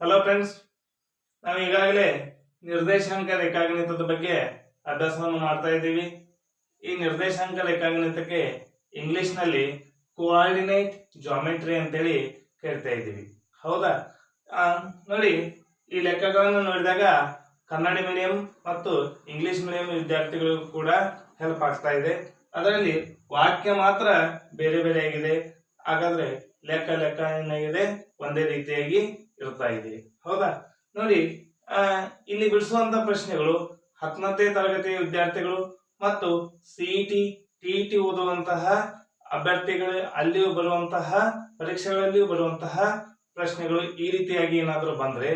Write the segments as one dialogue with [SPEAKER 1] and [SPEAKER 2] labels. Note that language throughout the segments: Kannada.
[SPEAKER 1] ಹಲೋ ಫ್ರೆಂಡ್ಸ್ ನಾವು ಈಗಾಗಲೇ ನಿರ್ದೇಶಾಂಕ ರೇಖಾಗಣಿತದ ಬಗ್ಗೆ ಅಭ್ಯಾಸವನ್ನು ಮಾಡ್ತಾ ಇದ್ದೀವಿ. ಈ ನಿರ್ದೇಶಾಂಕ ರೇಖಾಗಣಿತಕ್ಕೆ ಇಂಗ್ಲಿಷ್ನಲ್ಲಿ ಕೋಆರ್ಡಿನೇಟ್ ಜಾಮೆಟ್ರಿ ಅಂತೇಳಿ ಕರಿತಾ ಇದ್ದೀವಿ. ಹೌದಾ? ನೋಡಿ, ಈ ಲೆಕ್ಕಗಳನ್ನು ನೋಡಿದಾಗ ಕನ್ನಡ ಮೀಡಿಯಂ ಮತ್ತು ಇಂಗ್ಲಿಷ್ ಮೀಡಿಯಂ ವಿದ್ಯಾರ್ಥಿಗಳಿಗೂ ಕೂಡ ಹೆಲ್ಪ್ ಆಗ್ತಾ ಇದೆ. ಅದರಲ್ಲಿ ವಾಕ್ಯ ಮಾತ್ರ ಬೇರೆ ಬೇರೆ ಆಗಿದೆ. ಹಾಗಾದ್ರೆ ಲೆಕ್ಕ ಲೆಕ್ಕ ಏನಾಗಿದೆ? ಒಂದೇ ರೀತಿಯಾಗಿ ಇರ್ತಾ ಇದೆ ಹೌದಾ? ನೋಡಿ ಇಲ್ಲಿ ಬಿಡಿಸುವಂತ ಪ್ರಶ್ನೆಗಳು ಹತ್ತನೇ ತರಗತಿಯ ವಿದ್ಯಾರ್ಥಿಗಳು ಮತ್ತು ಸಿಇಟಿ ಟಿಇಟಿ ಓದುವಂತಹ ಅಭ್ಯರ್ಥಿಗಳು, ಅಲ್ಲಿಯೂ ಬರುವಂತಹ, ಪರೀಕ್ಷೆಗಳಲ್ಲಿಯೂ ಬರುವಂತಹ ಪ್ರಶ್ನೆಗಳು ಈ ರೀತಿಯಾಗಿ ಏನಾದರೂ ಬಂದ್ರೆ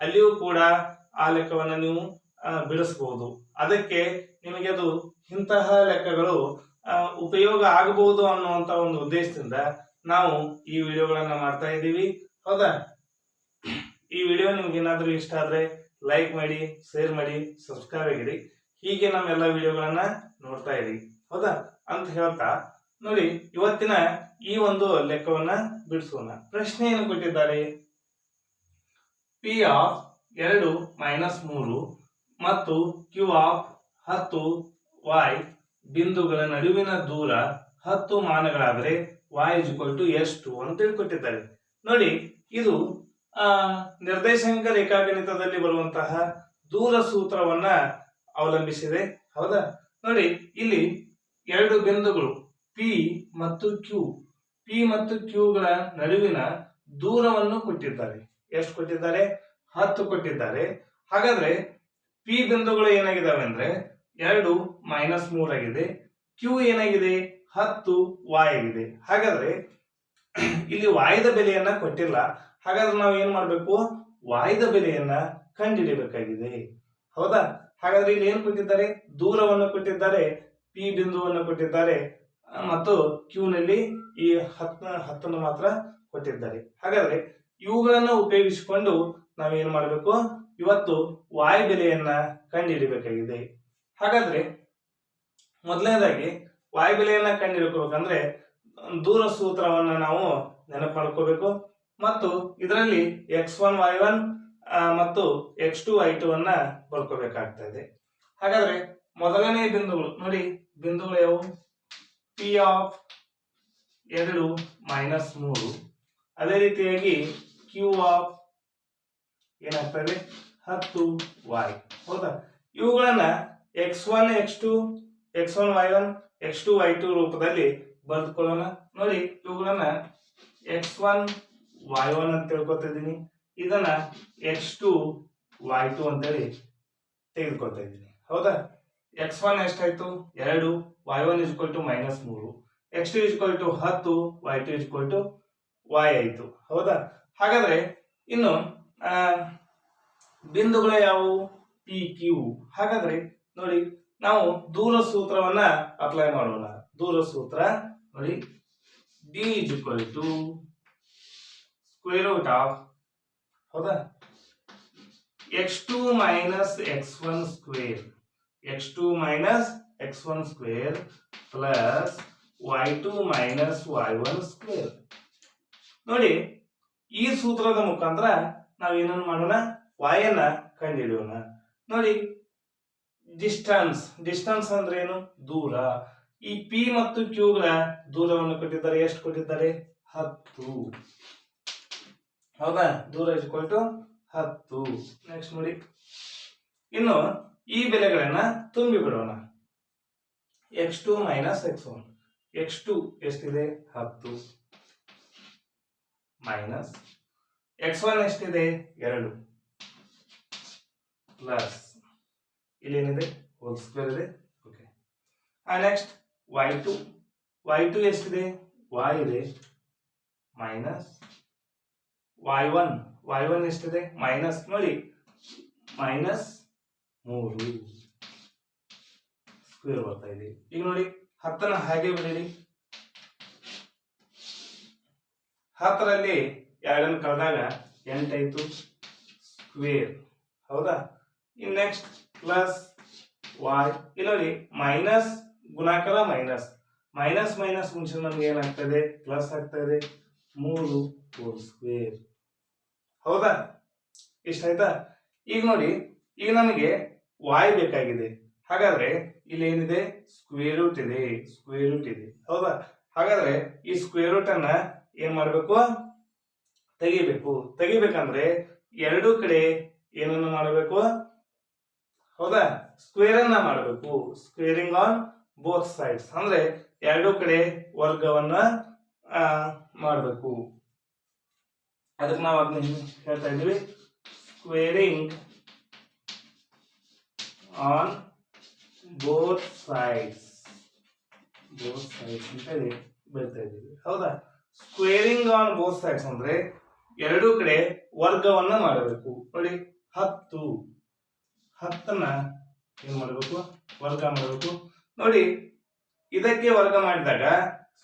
[SPEAKER 1] ಅಲ್ಲಿಯೂ ಕೂಡ ಆ ಲೆಕ್ಕವನ್ನು ನೀವು ಬಿಡಿಸಬಹುದು ಅದಕ್ಕೆ ನಿಮಗೆ ಅದು ಇಂತಹ ಲೆಕ್ಕಗಳು ಉಪಯೋಗ ಆಗಬಹುದು ಅನ್ನುವಂತ ಒಂದು ಉದ್ದೇಶದಿಂದ ನಾವು ಈ ವಿಡಿಯೋಗಳನ್ನು ಮಾಡ್ತಾ ಇದ್ದೀವಿ. ಹೌದಾ? ಈ ವಿಡಿಯೋ ನಿಮ್ಗೆ ಏನಾದರೂ ಇಷ್ಟ ಆದರೆ ಲೈಕ್ ಮಾಡಿ ಶೇರ್ ಮಾಡಿ ಸಬ್ಸ್ಕ್ರೈಬ್ ಆಗಿರಿ. ಹೀಗೆ ನಮ್ಮೆಲ್ಲ ವಿಡಿಯೋಗಳನ್ನ ನೋಡ್ತಾ ಇರಿ. ಹೌದಾ? ಅಂತ ಹೇಳ್ತಾ ನೋಡಿ, ಇವತ್ತಿನ ಈ ಒಂದು ಲೆಕ್ಕವನ್ನ ಬಿಡಿಸೋಣ. ಪ್ರಶ್ನೆ ಏನು ಕೊಟ್ಟಿದ್ದಾರೆ? ಪಿ ಆಫ್ ಎರಡು ಮೈನಸ್ ಮೂರು ಮತ್ತು ಕ್ಯೂ ಆಫ್ ಹತ್ತು ವಾಯ್ ಬಿಂದುಗಳ ನಡುವಿನ ದೂರ ಹತ್ತು ಮಾನಗಳಾದರೆ ವೈ ಇಸ್ ಟು ಎಷ್ಟು ಅಂತ ಕೊಟ್ಟಿದ್ದಾರೆ ನೋಡಿ, ಇದು ನಿರ್ದೇಶಾಂಕ ರೇಖಾಗಣಿತದಲ್ಲಿ ಬರುವಂತಹ ದೂರ ಸೂತ್ರವನ್ನ ಅವಲಂಬಿಸಿದೆ. ಹೌದಾ? ನೋಡಿ, ಇಲ್ಲಿ ಎರಡು ಬಿಂದುಗಳು ಪಿ ಮತ್ತು ಕ್ಯೂ ಪಿ ಮತ್ತು ಕ್ಯೂಗಳ ನಡುವಿನ ದೂರವನ್ನು ಕೊಟ್ಟಿದ್ದಾರೆ. ಎಷ್ಟು ಕೊಟ್ಟಿದ್ದಾರೆ? ಹತ್ತು ಕೊಟ್ಟಿದ್ದಾರೆ. ಹಾಗಾದ್ರೆ ಪಿ ಬಿಂದುಗಳು ಏನಾಗಿದ್ದಾವೆ ಅಂದ್ರೆ ಎರಡು ಮೈನಸ್ ಮೂರಾಗಿದೆ ಕ್ಯೂ ಏನಾಗಿದೆ? ಹತ್ತು ವಾಯ್ ಆಗಿದೆ. ಹಾಗಾದ್ರೆ ಇಲ್ಲಿ ವಾಯ್ದ ಬೆಲೆಯನ್ನ ಕೊಟ್ಟಿಲ್ಲ. ಹಾಗಾದ್ರೆ ನಾವು ಏನ್ ಮಾಡ್ಬೇಕು? ವಾಯ್ದ ಬೆಲೆಯನ್ನ ಕಂಡುಹಿಡಿಯಬೇಕಾಗಿದೆ ಹೌದಾ? ಹಾಗಾದ್ರೆ ಇಲ್ಲಿ ಏನ್ ಕೊಟ್ಟಿದ್ದಾರೆ? ದೂರವನ್ನು ಕೊಟ್ಟಿದ್ದಾರೆ ಪಿ ಬಿಂದುವನ್ನು ಕೊಟ್ಟಿದ್ದಾರೆ ಮತ್ತು ಕ್ಯೂ ನಲ್ಲಿ ಈ ಹತ್ತ ಹತ್ತನ್ನು ಮಾತ್ರ ಕೊಟ್ಟಿದ್ದಾರೆ. ಹಾಗಾದ್ರೆ ಇವುಗಳನ್ನು ಉಪಯೋಗಿಸಿಕೊಂಡು ನಾವೇನ್ ಮಾಡಬೇಕು? ಇವತ್ತು ವಾಯು ಬೆಲೆಯನ್ನ ಕಂಡುಹಿಡಿಬೇಕಾಗಿದೆ ಹಾಗಾದ್ರೆ ಮೊದಲನೇದಾಗಿ ವಾಯು ಬೆಲೆಯನ್ನ ಕಂಡುಹಿಡ್ಕೋಬೇಕಂದ್ರೆ ದೂರ ಸೂತ್ರವನ್ನ ನಾವು ನೆನಪು ಮಾಡ್ಕೋಬೇಕು. ಮತ್ತು ಇದರಲ್ಲಿ ಎಕ್ಸ್ ಒನ್ ವೈ ಒನ್ ಮತ್ತು ಎಕ್ಸ್ ಟು ವೈ ಟು ಅನ್ನ ಬರ್ಕೋಬೇಕಾಗ್ತಾ ಇದೆ. ಹಾಗಾದ್ರೆ ಮೊದಲನೇ ಬಿಂದುಗಳು, ನೋಡಿ ಬಿಂದುಗಳು ಯಾವುವು? ಪಿ ಆಫ್ ಎರಡು ಮೈನಸ್ ಮೂರು. ಅದೇ ರೀತಿಯಾಗಿ ಕ್ಯೂ ಆಫ್ ಏನಾಗ್ತದೆ ಹತ್ತು ವೈ ಹೌದಾ? ಇವುಗಳನ್ನ x one x two x one y one x two y two ರೂಪದಲ್ಲಿ ಬರೆದುಕೊಳ್ಳೋಣ. ನೋಡಿ ಇವುಗಳನ್ನ ಎಕ್ಸ್ ಒನ್ ವೈ ಒನ್ ಅಂತ ತಿಳ್ಕೊತಿದ್ದೀನಿ ಇದನ್ನ ಎಕ್ಸ್ ಟು ವಾಯ್ ಟು ಅಂತೇಳಿ ತೆಗೆದುಕೊಳ್ತಾ ಇದ್ದೀನಿ. ಹೌದಾ? ಎಕ್ಸ್ ಒನ್ ಎಷ್ಟಾಯ್ತು? ಎರಡು. Y one is equal to minus ಮೂರು. X two is equal to ಹತ್ತು. Y two is equal to y ಆಯ್ತು ಹೌದಾ? ಹಾಗಾದ್ರೆ ಇನ್ನು ಬಿಂದುಗಳು ಯಾವುವು? ಪಿ ಕ್ಯೂ ಹಾಗಾದ್ರೆ ನೋಡಿ, ನಾವು ದೂರ ಸೂತ್ರವನ್ನ ಅಪ್ಲೈ ಮಾಡೋಣ. ದೂರ ಸೂತ್ರ, ನೋಡಿ d is equal to square root of ಹೌದಾ? X two minus x one square x two minus x one square plus y two minus y one square ನೋಡಿ, ಈ ಸೂತ್ರದ ಮುಖಾಂತರ ನಾವು ಏನನ್ನು ಮಾಡೋಣ? Y ಅನ್ನ ಕಂಡುಹಿಡಿಯೋಣ ನೋಡಿ ಡಿಸ್ಟನ್ಸ್ ಡಿಸ್ಟನ್ಸ್ ಅಂದ್ರೆ ಏನು? ದೂರ. ಈ ಪಿ ಮತ್ತು ಕ್ಯೂಗಳ ದೂರವನ್ನು ಕೊಟ್ಟಿದ್ದಾರೆ, ಎಷ್ಟು ಕೊಟ್ಟಿದ್ದಾರೆ? ಹತ್ತು. ಹೌದಾ? ದೂರ ಇಕ್ವಲ್ ಟು ಹತ್ತು. ನೆಕ್ಸ್ಟ್ ನೋಡಿ. ಇನ್ನು ಈ ಬೆಲೆಗಳನ್ನ ತುಂಬಿ ಬಿಡೋಣ. X two minus x one x two ಎಷ್ಟಿದೆ? ಹತ್ತು. ಮೈನಸ್ ಎಕ್ಸ್ ಒನ್ ಎಷ್ಟಿದೆ? ಎರಡು. ಪ್ಲಸ್ ಇಲ್ಲೇನಿದೆ? ಹೋಲ್ ಸ್ಕ್ವೇರ್ ಇದೆ. Okay next y two y two ಎಷ್ಟಿದೆ? ವೈ ಇದೆ. Minus y one y one ಎಷ್ಟಿದೆ? ಮೈನಸ್ ನೋಡಿ. ಮೈನಸ್ ಮೂರು ಸ್ಕ್ವೇರ್ ಬರ್ತಾ ಇದೆ. ಈಗ ನೋಡಿ ಹತ್ತನ ಹಾಗೆ ಬಿಡಿರಿ ಹತ್ತರಲ್ಲಿ ಎರಡನ್ನು ಕಳೆದಾಗ ಎಂಟಾಯ್ತು ಸ್ಕ್ವೇರ್ ಹೌದಾ? ಇನ್ ನೆಕ್ಸ್ಟ್ ಪ್ಲಸ್ ವಾಯ್ ಇಲ್ಲಿ ನೋಡಿ ಮೈನಸ್ ಗುಣಾಕಾರ ಮೈನಸ್ ಮೈನಸ್ ಮೈನಸ್ ಮುಂಚೆ ನಮ್ಗೆ ಏನಾಗ್ತದೆ ಪ್ಲಸ್ ಆಗ್ತಾ ಇದೆ. ಮೂರು ಹೋಲ್ ಸ್ಕ್ವೇರ್ ಹೌದಾ? ಇಷ್ಟ ಆಯ್ತಾ? ಈಗ ನೋಡಿ, ಈಗ ನಮಗೆ ವಾಯ್ ಬೇಕಾಗಿದೆ. ಹಾಗಾದ್ರೆ ಇಲ್ಲಿ ಏನಿದೆ? ಸ್ಕ್ವೇರ್ ರೂಟ್ ಇದೆ ಸ್ಕ್ವೇರ್ ರೂಟ್ ಇದೆ. ಹೌದಾ? ಹಾಗಾದ್ರೆ ಈ ಸ್ಕ್ವೇರ್ ರೂಟ್ ಅನ್ನ ಏನ್ ಮಾಡ್ಬೇಕು? ತೆಗಿಬೇಕು. ತೆಗಿಬೇಕಂದ್ರೆ ಎರಡೂ ಕಡೆ ಏನನ್ನು ಮಾಡಬೇಕು? ಹೌದಾ? ಸ್ಕ್ವೇರ್ ಅನ್ನ ಮಾಡಬೇಕು. ಸ್ಕ್ವೇರಿಂಗ್ ಆನ್ ಬೋತ್ ಸೈಡ್ಸ್ ಅಂದ್ರೆ ಎರಡೂ ಕಡೆ ವರ್ಗವನ್ನ ಮಾಡಬೇಕು. ಅದಕ್ಕೆ ನಾವು ಅದನ್ನ ಹೇಳ್ತಾ ಇದ್ದೀವಿ squaring on both sides both sides ಅಂತ ಹೇಳಿ ಬರಿತಾ ಇದ್ದೀವಿ. ಹೌದಾ? ಸ್ಕ್ವೇರಿಂಗ್ ಆನ್ ಬೋತ್ ಸೈಡ್ಸ್ ಅಂದ್ರೆ ಎರಡೂ ಕಡೆ ವರ್ಗವನ್ನ ಮಾಡಬೇಕು. ನೋಡಿ, ಹತ್ತು. ಹತ್ತನ್ನ ಏನ್ ಮಾಡಬೇಕು? ವರ್ಗ ಮಾಡಬೇಕು. ನೋಡಿ ಇದಕ್ಕೆ ವರ್ಗ ಮಾಡಿದಾಗ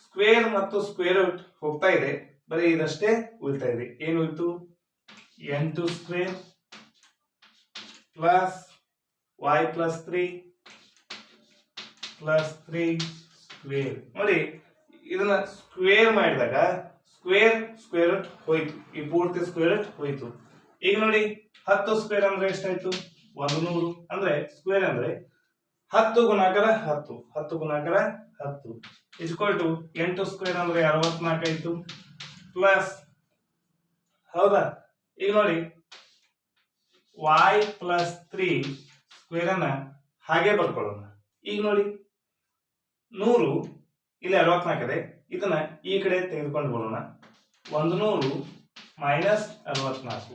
[SPEAKER 1] ಸ್ಕ್ವೇರ್ ಮತ್ತು ಸ್ಕ್ವೇರ್ ರೂಟ್ ಹೋಗ್ತಾ ಇದೆ. ಬರೀ ಇದಷ್ಟೇ ಉಳಿತಾ ಇದೆ. ಏನು ಉಳಿತು ಎಂಟು square plus y plus three plus three square ನೋಡಿ, ಇದನ್ನ ಸ್ಕ್ವೇರ್ ಮಾಡಿದಾಗ ಸ್ಕ್ವೇರ್ ಸ್ಕ್ವೇರ್ ರೂಟ್ ಹೋಯ್ತು. ಈ ಪೂರ್ತಿ ಸ್ಕ್ವೇರ್ ರೂಟ್ ಹೋಯ್ತು. ಈಗ ನೋಡಿ, ಹತ್ತು ಸ್ಕ್ವೇರ್ ಅಂದ್ರೆ ಎಷ್ಟಾಯ್ತು? ಒಂದು ನೂರು. ಅಂದ್ರೆ ಸ್ಕ್ವೇರ್ ಅಂದ್ರೆ ಹತ್ತು ಗುಣಾಕಾರ ಹತ್ತು. ಹತ್ತು ಗುಣಾಕಾರ ಹತ್ತು. ಇಸ್ಕೋಲ್ ಟು ಎಂಟು ಸ್ಕ್ವೇರ್ ಅಂದ್ರೆ ಅರವತ್ನಾಲ್ಕು ಆಯ್ತು. ಪ್ಲಸ್ ಹೌದಾ? ಈಗ ನೋಡಿ. ವೈ ಪ್ಲಸ್ ತ್ರೀ ಸ್ಕ್ವೇರ್ ಅನ್ನ ಹಾಗೆ ಬರ್ಕೊಳ್ಳೋಣ ಈಗ ನೋಡಿ. ನೂರು ಇಲ್ಲಿ ಅರವತ್ನಾಲ್ಕು ಇದೆ. ಇದನ್ನ ಈ ಕಡೆ ತೆಗೆದುಕೊಂಡು ಬರೋಣ. ಒಂದು ನೂರು ಮೈನಸ್ ಅರವತ್ನಾಲ್ಕು.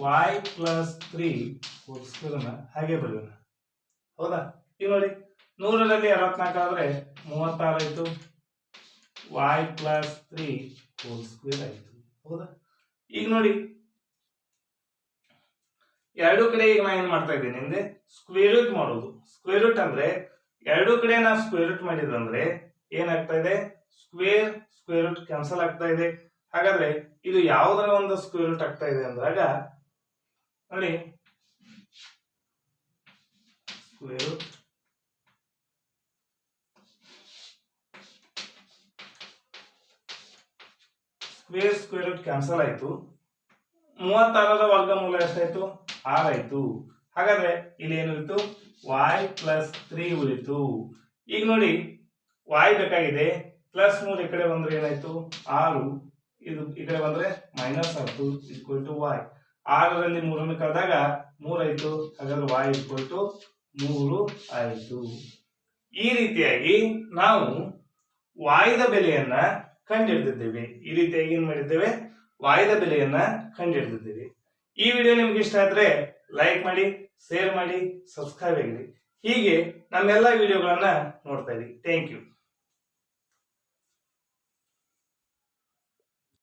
[SPEAKER 1] ವೈ ಪ್ಲಸ್ ತ್ರೀ ಸ್ಕ್ವೇರ್ನ ಹಾಗೆ ಬರೆಯೋಣ. ಹೌದಾ? ಈಗ ನೋಡಿ, ನೂರರಲ್ಲಿ ಅರವತ್ನಾಲ್ಕು ಆದರೆ ಮೂವತ್ತಾರು ಆಯ್ತು. Y plus three whole square ಆಯ್ತು. ಹೌದಾ? ಈಗ ನೋಡಿ, ಎರಡು ಕಡೆ ಈಗ ನಾನು ಏನು ಮಾಡ್ತಾ ಇದ್ದೀನಿ ಅಂದ್ರೆ ಸ್ಕ್ವೇರ್ ರೂಟ್ ಮಾಡೋದು. ಸ್ಕ್ವೇರ್ ರೂಟ್ ಅಂದ್ರೆ ಎರಡು ಕಡೆ ನಾವು ಸ್ಕ್ವೇರ್ ರೂಟ್ ಮಾಡಿದ್ರಂದ್ರೆ ಏನಾಗ್ತಾ ಇದೆ? ಸ್ಕ್ವೇರ್ ಸ್ಕ್ವೇರ್ ರೂಟ್ ಕ್ಯಾನ್ಸಲ್ ಆಗ್ತಾ ಇದೆ. ಹಾಗಾದ್ರೆ ಇದು ಯಾವುದರ ಒಂದು ಸ್ಕ್ವೇರ್ ರೂಟ್ ಆಗ್ತಾ ಇದೆ ಅಂದಾಗ ನೋಡಿ square root square square root cancel ಆಯಿತು. ಮೂವತ್ತಾರರ ವರ್ಗಮೂಲ ಎಷ್ಟಾಯ್ತು? ಆರ್ ಆಯ್ತು ಹಾಗಾದ್ರೆ ಇಲ್ಲಿ ಏನು ವಾಯ್ ಪ್ಲಸ್ ತ್ರೀ ಉಳಿತು. ಈಗ ನೋಡಿ, y ಬೇಕಾಗಿದೆ. ಪ್ಲಸ್ ಮೂರು ಈ ಕಡೆ ಬಂದ್ರೆ ಏನಾಯ್ತು? ಆರು. ಇದು ಈ ಕಡೆ ಬಂದ್ರೆ ಮೈನಸ್ ಆಯ್ತು ಇಕ್ವಲ್ ಟು ವಾಯ್ ಆರರಲ್ಲಿ ಮೂರನ್ನು ಕಳೆದಾಗ ಮೂರಾಯ್ತು. ಹಾಗಾದ್ರೆ y ಇಕ್ವಲ್ ಟು ಮೂರು ಐದು. ಈ ರೀತಿಯಾಗಿ ನಾವು ವಾಯ್ದ ಬೆಲೆಯನ್ನ ಕಂಡುಹಿಡಿದಿದ್ದೇವೆ ಈ ರೀತಿಯಾಗಿ ಏನ್ ಮಾಡಿದ್ದೇವೆ? ವಾಯ್ದ ಬೆಲೆಯನ್ನ ಕಂಡುಹಿಡಿದಿದ್ದೇವೆ ಈ ವಿಡಿಯೋ ನಿಮ್ಗೆ ಇಷ್ಟ ಆದ್ರೆ ಲೈಕ್ ಮಾಡಿ, ಶೇರ್ ಮಾಡಿ, ಸಬ್ಸ್ಕ್ರೈಬ್ ಆಗಿರಿ. ಹೀಗೆ ನಮ್ಮೆಲ್ಲ ವಿಡಿಯೋಗಳನ್ನ ನೋಡ್ತಾ ಇರಿ. Thank you.